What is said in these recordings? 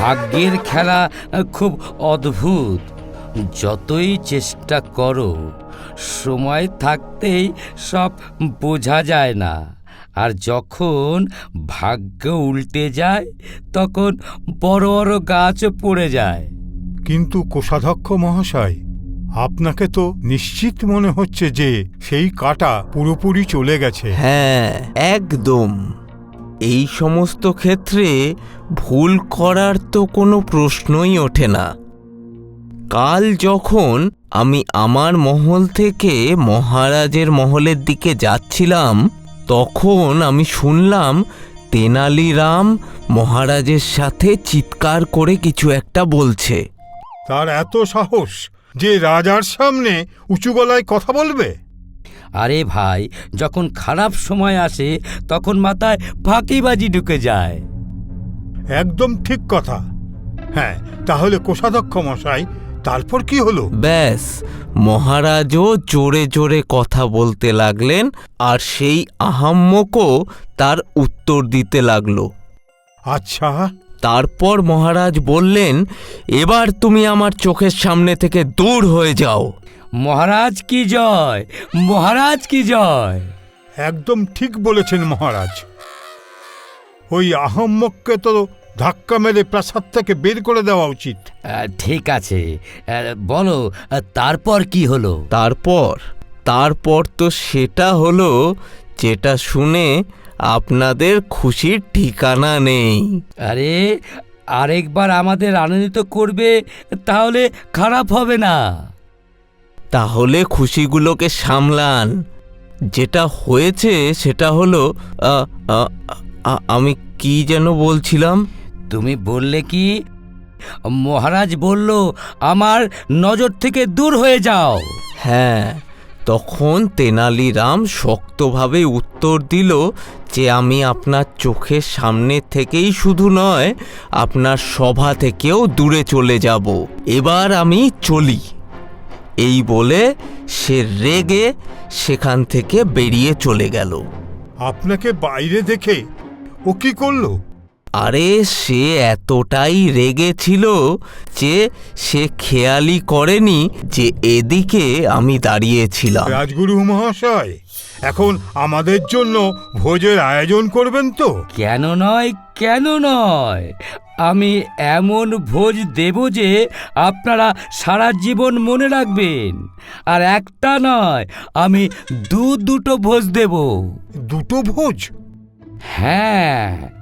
ভাগ্যের খেলা খুব অদ্ভুত। যতই চেষ্টা করো, সময় থাকতেই সব বোঝা যায় না। আর যখন ভাগ্য উল্টে যায়, তখন বড় বড় গাছ পড়ে যায়। কিন্তু কোষাধ্যক্ষ মহাশয় আপনাকে তো নিশ্চিত মনে হচ্ছে যে সেই কাটা পুরোপুরি চলে গেছে। হ্যাঁ একদম। এই সমস্ত ক্ষেত্রে ভুল করার তো কোনো প্রশ্নই ওঠে না। কাল যখন আমি আমার মহল থেকে মহারাজের মহলের দিকে যাচ্ছিলাম তখন আমি শুনলাম তেনালিরাম মহারাজের সাথে চিৎকার করে কিছু একটা বলছে। তার এত সাহস যে রাজার সামনে উঁচু গলায় কথা বলবে? আরে ভাই যখন খারাপ সময় আসে তখন মাথায় ফাঁকিবাজি ঢুকে যায়। একদম ঠিক কথা। হ্যাঁ তাহলে কোষাধ্যক্ষ মশাই তারপর কি হলো? ব্যাস মহারাজও জোরে জোরে কথা বলতে লাগলেন আর সেই আহাম্মকও তার উত্তর দিতে লাগল। আচ্ছা তারপর মহারাজ বললেন এবার তুমি আমার চোখের সামনে থেকে দূর হয়ে যাও। মহারাজ কি জয়? মহারাজ কি জয়? একদম ঠিক বলেছেন মহারাজ। ওই আহম্মককে তো ধাক্কা মেরে প্রাসাদ থেকে বের করে দেওয়া উচিত। ঠিক আছে। বলো তারপর কি হলো? তারপর তারপর তো সেটা হলো যেটা শুনে আপনাদের খুশির ঠিকানা নেই। আরে আরেকবার আমাদের আনন্দিত করবে তাহলে খারাপ হবে না। তাহলে খুশিগুলোকে সামলান। যেটা হয়েছে সেটা হলো আ, আ, আ, আমি কি যেন বলছিলাম? তুমি বললে কি? মহারাজ বলল আমার নজর থেকে দূর হয়ে যাও। হ্যাঁ তখন তেনালিরাম শক্তভাবে উত্তর দিল যে আমি আপনার চোখের সামনে থেকেই শুধু নয়, আপনার সভা থেকেও দূরে চলে যাব। এবার আমি চলি। এই বলে সে রেগে সেখান থেকে বেরিয়ে চলে গেল। আপনাকে বাইরে দেখে ও কি করল? আরে সে এতটাই রেগেছিল যে সে খেয়ালই করেনি যে এদিকে আমি দাঁড়িয়েছিলাম। রাজগুরু মহাশয় এখন আমাদের জন্য ভোজের আয়োজন করবেন তো? কেন নয় কেন নয়? আমি এমন ভোজ দেব যে আপনারা সারা জীবন মনে রাখবেন। আর একটা নয় আমি দু দুটো ভোজ দেব। দুটো ভোজ? হ্যাঁ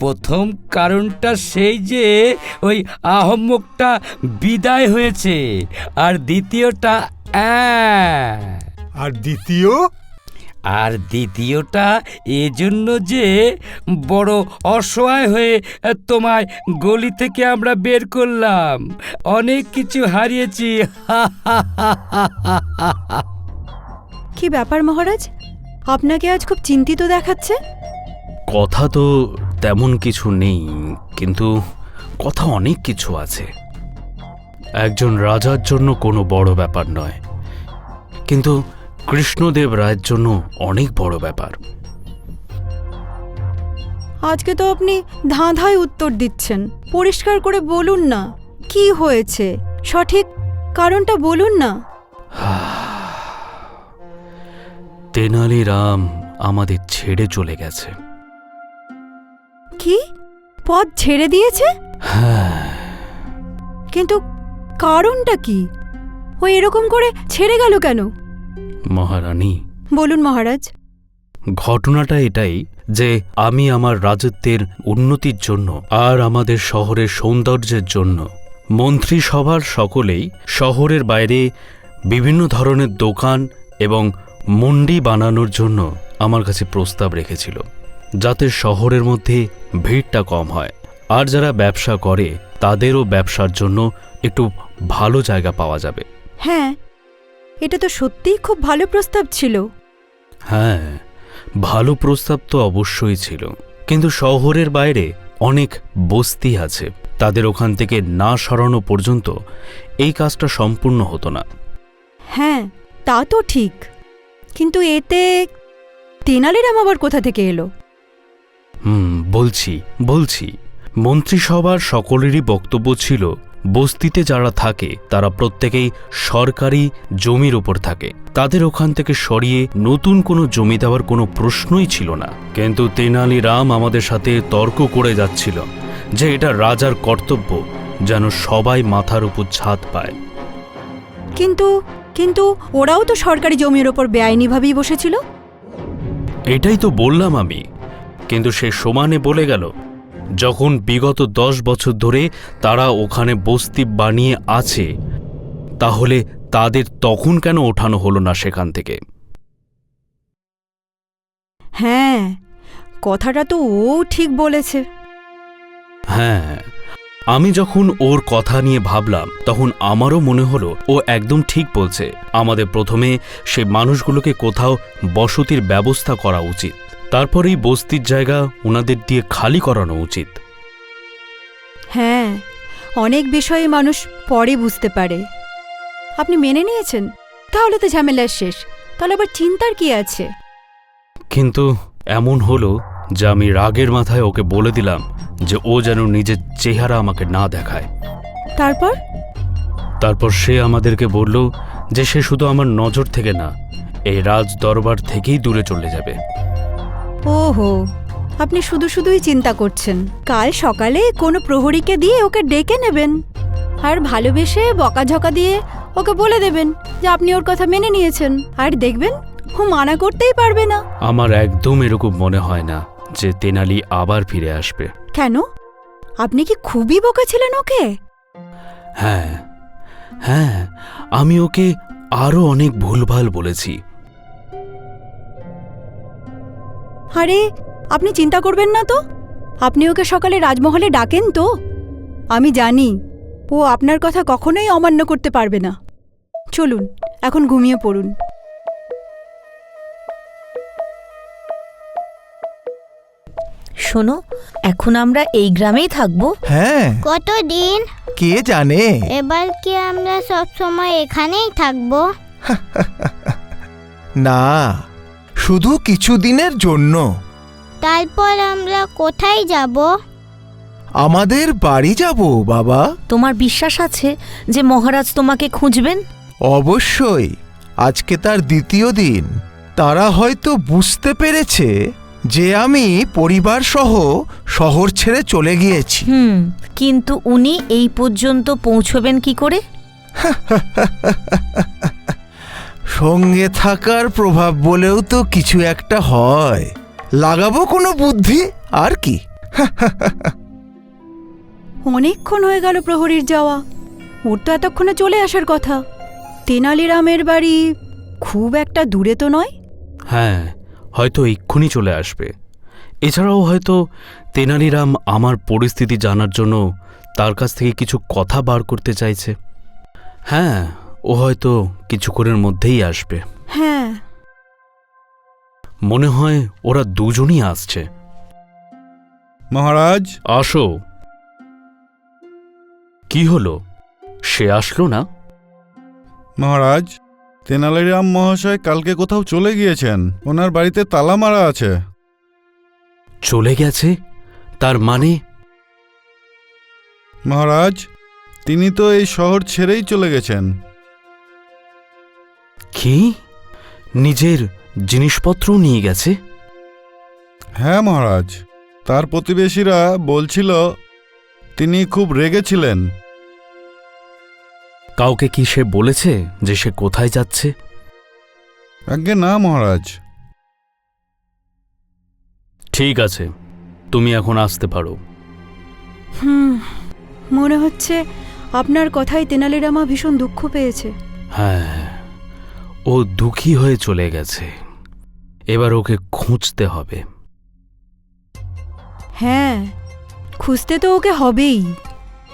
প্রথম কারণটা সেই যে ওই আহম্মকটা বিদায় হয়েছে আর দ্বিতীয়টা অ্যাঁ। আর দ্বিতীয়? আর দ্বিতীয়টা এজন্য যে বড় অসহায় হয়ে তোমায় গলি থেকে আমরা বের করলাম। অনেক কিছু হারিয়েছি। কি ব্যাপার মহারাজ? আপনাকে আজ খুব চিন্তিত দেখাচ্ছে? কথা তো তেমন কিছু নেই কিন্তু কথা অনেক কিছু আছে। একজন রাজার জন্য কোনো বড় ব্যাপার নয় কিন্তু কৃষ্ণদেব রায়ের জন্য অনেক বড় ব্যাপার। আজকে তো আপনি ধাঁধায় উত্তর দিচ্ছেন। পরিষ্কার করে বলুন না কি হয়েছে? সঠিক কারণটা বলুন না। তেনালি রাম আমাদের ছেড়ে চলে গেছে। কি? পথ ছেড়ে দিয়েছে? হ্যাঁ। কিন্তু কারণটা কি? ও এরকম করে ছেড়ে গেল কেন? মহারানী। বলুন মহারাজ। ঘটনাটা এটাই যে আমি আমার রাজত্বের উন্নতির জন্য আর আমাদের শহরের সৌন্দর্যের জন্য মন্ত্রিসভার সকলেই শহরের বাইরে বিভিন্ন ধরনের দোকান এবং মন্ডি বানানোর জন্য আমার কাছে প্রস্তাব রেখেছিল। যাতে শহরের মধ্যে ভিড়টা কম হয়। আর যারা ব্যবসা করে তাদেরও ব্যবসার জন্য একটু ভালো জায়গা পাওয়া যাবে। হ্যাঁ এটা তো সত্যিই খুব ভালো প্রস্তাব ছিল। হ্যাঁ ভালো প্রস্তাব তো অবশ্যই ছিল। কিন্তু শহরের বাইরে অনেক বস্তি আছে। তাদের ওখান থেকে না সরানো পর্যন্ত এই কাজটা সম্পূর্ণ হতো না। হ্যাঁ তা তো ঠিক। কিন্তু এতে তেনালিরাম আবার কোথা থেকে এলো? হুম বলছি বলছি। মন্ত্রিসভার সকলেরই বক্তব্য ছিল বস্তিতে যারা থাকে তারা প্রত্যেকেই সরকারি জমির ওপর থাকে। তাদের ওখান থেকে সরিয়ে নতুন কোনো জমি দেওয়ার কোনো প্রশ্নই ছিল না। কিন্তু তেনালি রাম আমাদের সাথে তর্ক করে যাচ্ছিল যে এটা রাজার কর্তব্য যেন সবাই মাথার উপর ছাদ পায়। কিন্তু কিন্তু ওরাও তো সরকারি জমির ওপর বেআইনিভাবেই বসেছিল? এটাই তো বললাম আমি। কিন্তু সে সমানে বলে গেল যখন বিগত দশ বছর ধরে তারা ওখানে বস্তি বানিয়ে আছে তাহলে তাদের তখন কেন ওঠানো হলো না সেখান থেকে? হ্যাঁ কথাটা তো ও ঠিক বলেছে। হ্যাঁ আমি যখন ওর কথা নিয়ে ভাবলাম তখন আমারও মনে হলো ও একদম ঠিক বলছে। আমাদের প্রথমে সে মানুষগুলোকে কোথাও বসতির ব্যবস্থা করা উচিত। তারপরেই বস্তির জায়গা ওনাদের দিয়ে খালি করানো উচিত। হ্যাঁ অনেক বিষয়ে মানুষ পরে বুঝতে পারে। আপনি মেনে নিয়েছেন? তাহলে তো ঝামেলার শেষ। তাহলে আবার চিন্তার কি আছে? কিন্তু এমন হলো যে আমি রাগের মাথায় ওকে বলে দিলাম যে ও যেন নিজের চেহারা আমাকে না দেখায়। তারপর? তারপর সে আমাদেরকে বলল যে সে শুধু আমার নজর থেকে না এই রাজ দরবার থেকেই দূরে চলে যাবে। ওহো আপনি শুধু শুধুই চিন্তা করছেন। কাল সকালে কোনো প্রহরীকে দিয়ে ওকে ডেকে নেবেন আর ভালোবেসে বকাঝকা দিয়ে ওকে বলে দেবেন যে আপনি ওর কথা মেনে নিয়েছেন। আর দেখবেন ও মানা করতেই পারবে না। আমার একদম এরকম মনে হয় না যে তেনালি আবার ফিরে আসবে। কেন? আপনি কি খুবই বকেছিলেন ওকে? হ্যাঁ হ্যাঁ আমি ওকে আরও অনেক ভুলভাল বলেছি। আরে আপনি চিন্তা করবেন না তো। আপনি ওকে সকালে রাজমহলে ডাকেন তো। আমি জানি ও আপনার কথা কখনোই অমান্য করতে পারবে না। চলুন এখন ঘুমিয়ে পড়ুন। শোনো এখন আমরা এই গ্রামেই থাকব। হ্যাঁ। কতদিন? কে জানে? এবার কি আমরা সব সময় এখানেই থাকব? না শুধু কিছুদিনের জন্য। তারপর আমরা কোথায় যাব? আমাদের বাড়ি যাব বাবা। তোমার বিশ্বাস আছে যে মহারাজ তোমাকে খুঁজবেন? অবশ্যই। আজকে তার দ্বিতীয় দিন। তারা হয়তো বুঝতে পেরেছে যে আমি পরিবার সহ শহর ছেড়ে চলে গিয়েছি। হুম কিন্তু উনি এই পর্যন্ত পৌঁছবেন কি করে? সঙ্গে থাকার প্রভাব বলেও তো কিছু একটা হয়। লাগাবো কোনো বুদ্ধি আর কি? অনেকক্ষণ হয়ে গেল প্রহরীর যাওয়া। ওর তো এতক্ষণে চলে আসার কথা। তেনালিরামের বাড়ি খুব একটা দূরে তো নয়? হ্যাঁ হয়তো এক্ষুনি চলে আসবে। এছাড়াও হয়তো তেনালিরাম আমার পরিস্থিতি জানার জন্য তার কাছ থেকে কিছু কথা বার করতে চাইছে। হ্যাঁ ও হয়তো কিছুক্ষণের মধ্যেই আসবে। হ্যাঁ। মনে হয় ওরা দুজনই আসছে। মহারাজ? আসো। কি হলো? সে আসলো না? মহারাজ তেনালিরাম মহাশয় কালকে কোথাও চলে গিয়েছেন। ওনার বাড়িতে তালা মারা আছে। চলে গেছে? তার মানে? মহারাজ তিনি তো এই শহর ছেড়েই চলে গেছেন। কি? নিজের জিনিসপত্রও নিয়ে গেছে? হ্যাঁ মহারাজ। তার প্রতিবেশীরা বলছিল তিনি খুব রেগেছিলেন কাউকে কি সে বলেছে যে সে কোথায় যাচ্ছে? আজ্ঞে না মহারাজ। ঠিক আছে তুমি এখন আসতে পারো। হুম মনে হচ্ছে আপনার কথায় তেনালিরামা ভীষণ দুঃখ পেয়েছে। হ্যাঁ। ও দুঃখী হয়ে চলে গেছে। এবার ওকে খুঁজতে হবে। হ্যাঁ খুঁজতে তো ওকে হবেই।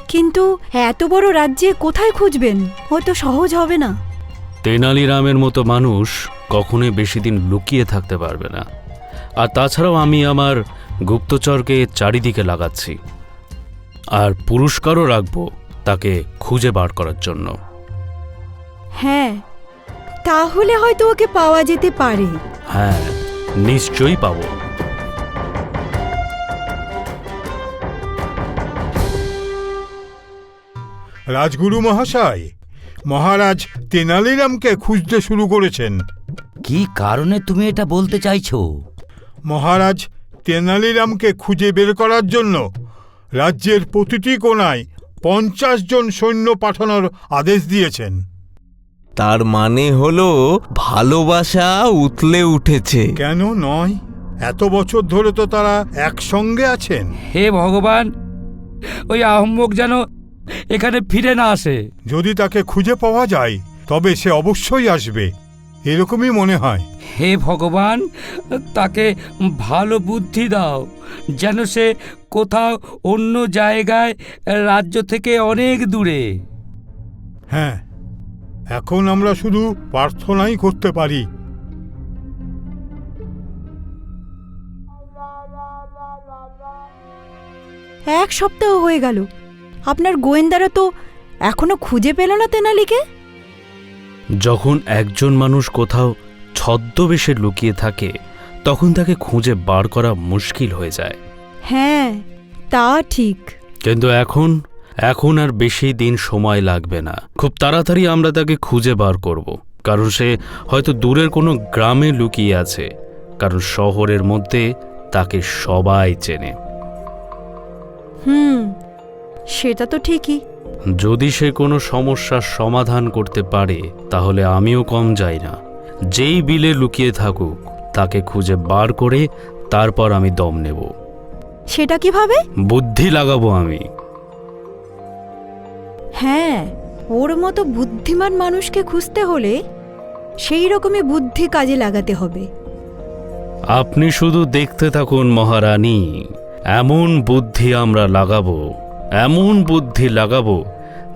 কিন্তু এত বড় রাজ্যে কোথায় খুঁজবেন? হয়তো সহজ হবে না। তেনালিরামের মতো মানুষ কখনোই বেশি দিন লুকিয়ে থাকতে পারবে না। আর তাছাড়াও আমি আমার গুপ্তচরকে চারিদিকে লাগাচ্ছি। আর পুরস্কারও রাখব তাকে খুঁজে বার করার জন্য। হ্যাঁ তাহলে হয়তো ওকে পাওয়া যেতে পারে। হ্যাঁ নিশ্চয়ই পাবো। রাজগুরু মহাশয় মহারাজ তেনালিরামকে খুঁজতে শুরু করেছেন। কি কারণে তুমি এটা বলতে চাইছো? মহারাজ তেনালিরামকে খুঁজে বের করার জন্য রাজ্যের প্রতিটি কোণায় পঞ্চাশ জন সৈন্য পাঠানোর আদেশ দিয়েছেন। তার মানে হলো ভালোবাসা উতলে উঠেছে। কেন নয়? এত বছর ধরে তো তারা একসঙ্গে আছেন। হে ভগবান ওই আহম্মক যেন এখানে ফিরে না আসে। যদি তাকে খুঁজে পাওয়া যায় তবে সে অবশ্যই আসবে। এরকমই মনে হয়। হে ভগবান তাকে ভালো বুদ্ধি দাও যেন সে কোথাও অন্য জায়গায় রাজ্য থেকে অনেক দূরে। হ্যাঁ এখন আমরা শুধু প্রার্থনাই করতে পারি। এক সপ্তাহ হয়ে গেল। আপনার গোয়েন্দারা তো এখনও খুঁজে পেল না তেনালিকে? যখন একজন মানুষ কোথাও ছদ্মবেশে লুকিয়ে থাকে তখন তাকে খুঁজে বার করা মুশকিল হয়ে যায়। হ্যাঁ তা ঠিক। কিন্তু এখন এখন আর বেশি দিন সময় লাগবে না। খুব তাড়াতাড়ি আমরা তাকে খুঁজে বার করব কারণ সে হয়তো দূরের কোনো গ্রামে লুকিয়ে আছে কারণ শহরের মধ্যে তাকে সবাই চেনে। হুম সেটা তো ঠিকই। যদি সে কোনো সমস্যার সমাধান করতে পারে তাহলে আমিও কম যাই না। যেই বিলে লুকিয়ে থাকুক তাকে খুঁজে বার করে তারপর আমি দম নেব। সেটা কীভাবে? বুদ্ধি লাগাবো আমি। হ্যাঁ ওর মতো বুদ্ধিমান মানুষকে খুঁজতে হলে সেই রকমই বুদ্ধি কাজে লাগাতে হবে। আপনি শুধু দেখতে থাকুন মহারানী এমন বুদ্ধি আমরা লাগাবো এমন বুদ্ধি লাগাবো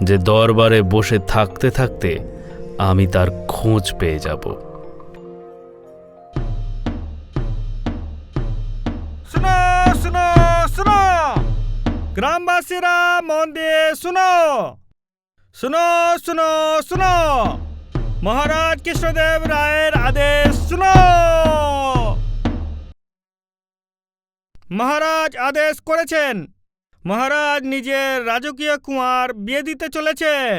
যে দরবারে বসে থাকতে থাকতে আমি তার খোঁজ পেয়ে যাব। শুনো শুনো শুনো। গ্রামবাসীরা মন দিয়ে শুনো। শুনো শুনো শুনো মহারাজ কৃষ্ণদেব রায়ের আদেশ শুনো মহারাজ আদেশ করেছেন মহারাজ নিজের রাজকীয় কুমার বিয়ে দিতে চলেছেন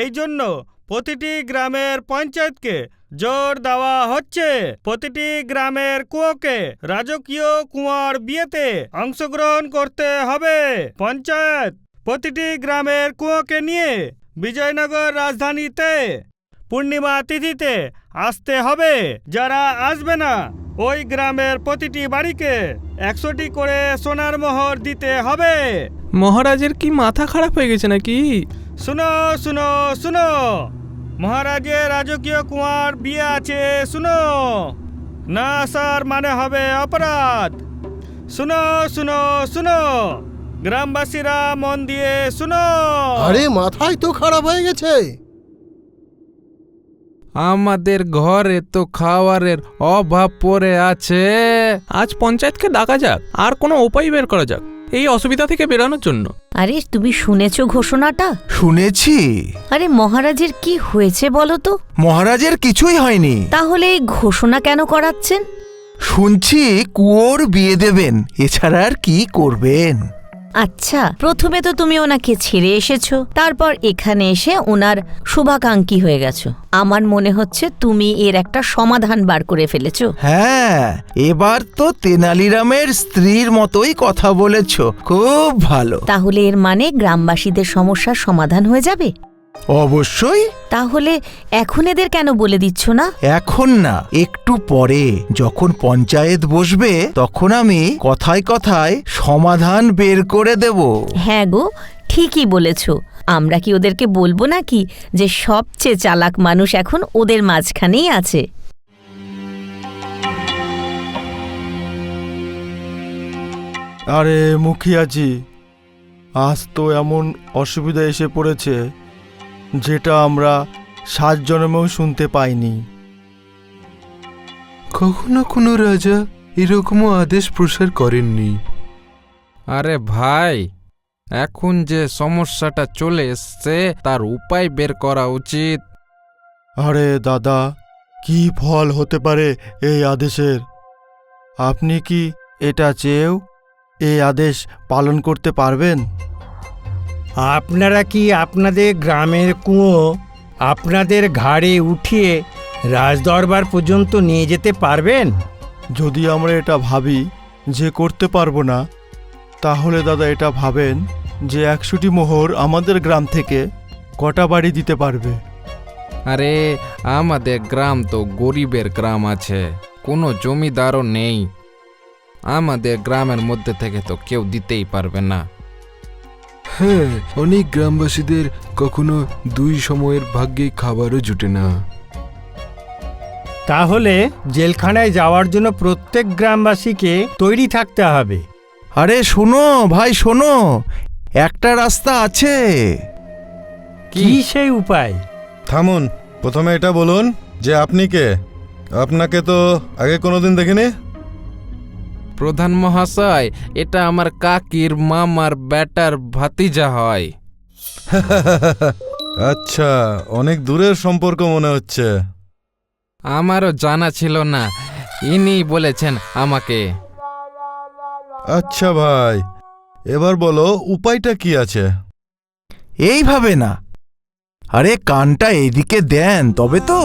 এই জন্য প্রতিটি গ্রামের পঞ্চায়েতকে জোর দেওয়া হচ্ছে। প্রতিটি গ্রামের কুয়োকে রাজকীয় কুয়ার বিয়েতে অংশগ্রহণ করতে হবে। পঞ্চায়েত প্রতিটি গ্রামের কুয়োকে নিয়ে বিজয়নগর রাজধানীতে পূর্ণিমা তিথিতে আসতে হবে। যারা আসবে না ওই গ্রামের প্রতিটি বাড়িকে একশোটি করে সোনার মোহর দিতে হবে। মহারাজের কি মাথা খারাপ হয়ে গেছে নাকি? শুনো শুনো শুনো। মহারাজের রাজকীয় কুমার বিয়ে আছে শুনো। না আসার মানে হবে অপরাধ। শুনো শুনো শুনো। গ্রামবাসীরা মন দিয়ে শুনো। আরে মাথায় তো খারাপ হয়ে গেছে। আমাদের ঘরে তো খাওয়ারের অভাব পড়ে আছে। আজ পঞ্চায়েতকে ডাকা যাক আর কোনো উপায় বের করা যাক এই অসুবিধা থেকে বেরানোর জন্য। আরে তুমি শুনেছো ঘোষণাটা? শুনেছি। আরে মহারাজের কি হয়েছে বলো তো? মহারাজের কিছুই হয়নি। তাহলে এই ঘোষণা কেন করাচ্ছেন? শুনছি কুয়োর বিয়ে দেবেন এছাড়া আর কি করবেন? আচ্ছা প্রথমে তো তুমি ওনাকে ছেড়ে এসেছ তারপর এখানে এসে ওনার শুভাকাঙ্ক্ষী হয়ে গেছো। আমার মনে হচ্ছে তুমি এর একটা সমাধান বার করে ফেলেছো। হ্যাঁ এবার তো তেনালিরামের স্ত্রীর মতোই কথা বলেছ। খুব ভালো। তাহলে এর মানে গ্রামবাসীদের সমস্যার সমাধান হয়ে যাবে? অবশ্যই। তাহলে এখন এদের কেন বলে দিচ্ছ না? এখন না একটু পরে। যখন পঞ্চায়েত বসবে তখন আমি কথায় কথায় সমাধান বের করে দেব। হ্যাঁ গো ঠিকই বলেছ। আমরা কি ওদেরকে বলব নাকি যে সবচেয়ে চালাক মানুষ এখন ওদের মাঝখানেই আছে? আরে মুখিয়াজি আজ তো এমন অসুবিধা এসে পড়েছে। যেটা আমরা সাত জন্মেও শুনতে পাইনি। কখনো কোনো রাজা এরকমও আদেশ প্রসার করেননি। আরে ভাই এখন যে সমস্যাটা চলে এসছে তার উপায় বের করা উচিত। আরে দাদা কি ফল হতে পারে এই আদেশের? আপনি কি এটা চেয়েও এই আদেশ পালন করতে পারবেন? আপনারা কি আপনাদের গ্রামের কুয়ো আপনাদের ঘাড়ে উঠিয়ে রাজদরবার পর্যন্ত নিয়ে যেতে পারবেন? যদি আমরা এটা ভাবি যে করতে পারব না তাহলে দাদা এটা ভাবেন যে একশোটি মোহর আমাদের গ্রাম থেকে কটা বাড়ি দিতে পারবে? আরে আমাদের গ্রাম তো গরিবের গ্রাম আছে কোনো জমিদারও নেই। আমাদের গ্রামের মধ্যে থেকে তো কেউ দিতেই পারবে না। হ্যাঁ অনেক গ্রামবাসীদের কখনো দুই সময়ের ভাগ্যে খাবারও জুটে না। তাহলে জেলখানায় যাওয়ার জন্য প্রত্যেক গ্রামবাসীকে তৈরি থাকতে হবে। আরে শোনো ভাই শোনো একটা রাস্তা আছে। কি সেই উপায়? থামুন প্রথমে এটা বলুন যে আপনি কে? আপনাকে তো আগে কোনোদিন দেখিনি? প্রধান মহাশয় এটা আমার কাকির মামার ব্যাটার ভাতিজা হয়। আচ্ছা অনেক দূরের সম্পর্ক মনে হচ্ছে। আমারও জানা ছিল না। ইনি বলেছেন আমাকে। আচ্ছা ভাই এবার বলো উপায়টা কি আছে? এইভাবে না। আরে কানটা এইদিকে দেন তবে তো।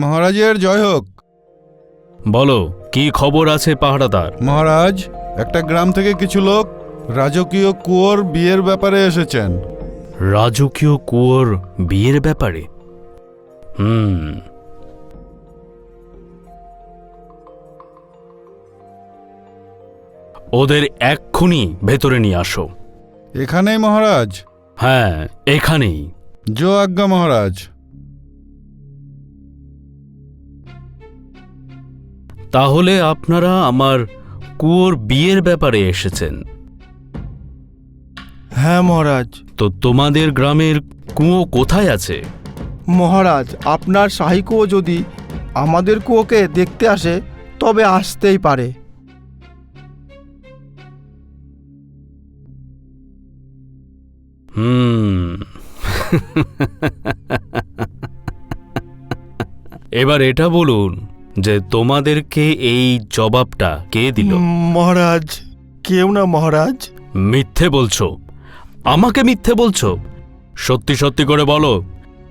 মহারাজের জয় হোক। বলো কি খবর আছে পাহারাদার? মহারাজ একটা গ্রাম থেকে কিছু লোক রাজকীয় কুয়োর বিয়ের ব্যাপারে এসেছেন। রাজকীয় কুয়োর বিয়ের ব্যাপারে? হুম। ওদের এক্ষুনি ভেতরে নিয়ে আসো। এখানেই মহারাজ? হ্যাঁ এখানেই। জো আজ্ঞা মহারাজ। তাহলে আপনারা আমার কুয়োর বিয়ের ব্যাপারে এসেছেন। হ্যাঁ মহারাজ। তো তোমাদের গ্রামের কুয়ো কোথায় আছে? মহারাজ আপনার শাহী কুয়ো যদি আমাদের কুয়োকে দেখতে আসে তবে আসতেই পারে। হুম। এবার এটা বলুন যে তোমাদেরকে এই জবাবটা কে দিল? মহারাজ কেউ না মহারাজ। মিথ্যে বলছো। আমাকে মিথ্যে বলছো? সত্যি সত্যি করে বলো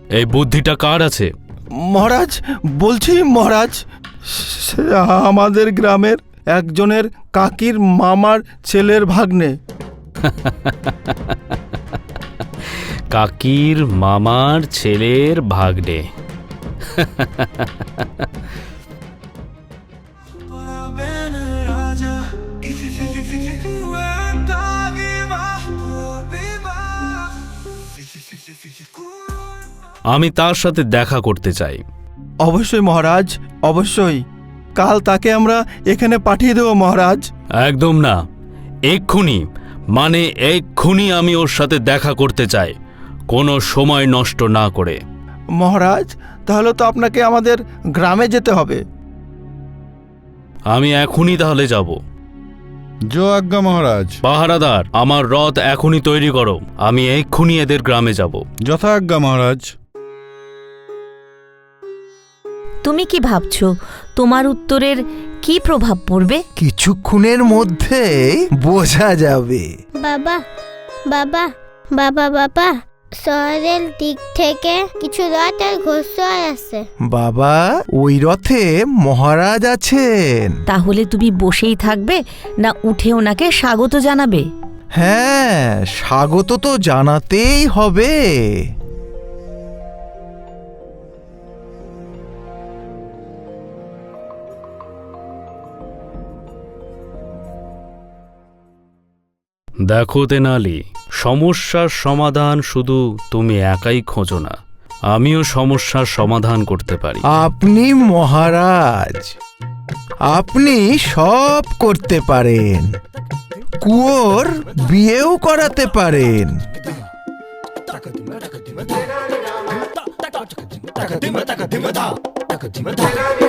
এই বুদ্ধিটা কার আছে? মহারাজ বলছি মহারাজ সে আমাদের গ্রামের একজনের কাকির মামার ছেলের ভাগ্নে। কাকির মামার ছেলের ভাগ্নে। আমি তার সাথে দেখা করতে চাই। অবশ্যই মহারাজ অবশ্যই। কাল তাকে আমরা এখানে পাঠিয়ে দেবো মহারাজ। একদম না। এক্ষুনি মানে এক্ষুনি আমি ওর সাথে দেখা করতে চাই। কোনো সময় নষ্ট না করে। মহারাজ তাহলে তো আপনাকে আমাদের গ্রামে যেতে হবে। আমি এখনই তাহলে যাব। জো আজ্ঞা মহারাজ। পাহারাদার আমার রথ এখনই তৈরি করো। আমি এক্ষুনি এদের গ্রামে যাব। যথা আজ্ঞা মহারাজ। তুমি কি ভাবছ? তোমার উত্তরের কি প্রভাব পড়বে? কিছুক্ষণের মধ্যে বোঝা যাবে। বাবা বাবা বাবা বাবা শহরের দিক থেকে কিছু রথ আর ঘোষায় আছে। বাবা ওই রথে মহারাজ আছেন। তাহলে তুমি বসেই থাকবে না উঠে ওনাকে স্বাগত জানাবে? হ্যাঁ স্বাগত তো জানাতেই হবে। দেখো তেনালি সমস্যার সমাধান শুধু তুমি একাই খোঁজো না আমিও সমস্যার সমাধান করতে পারি আপনি মহারাজ আপনি সব করতে পারেন কুয়োর বিয়েও করাতে পারেন ধাক্কা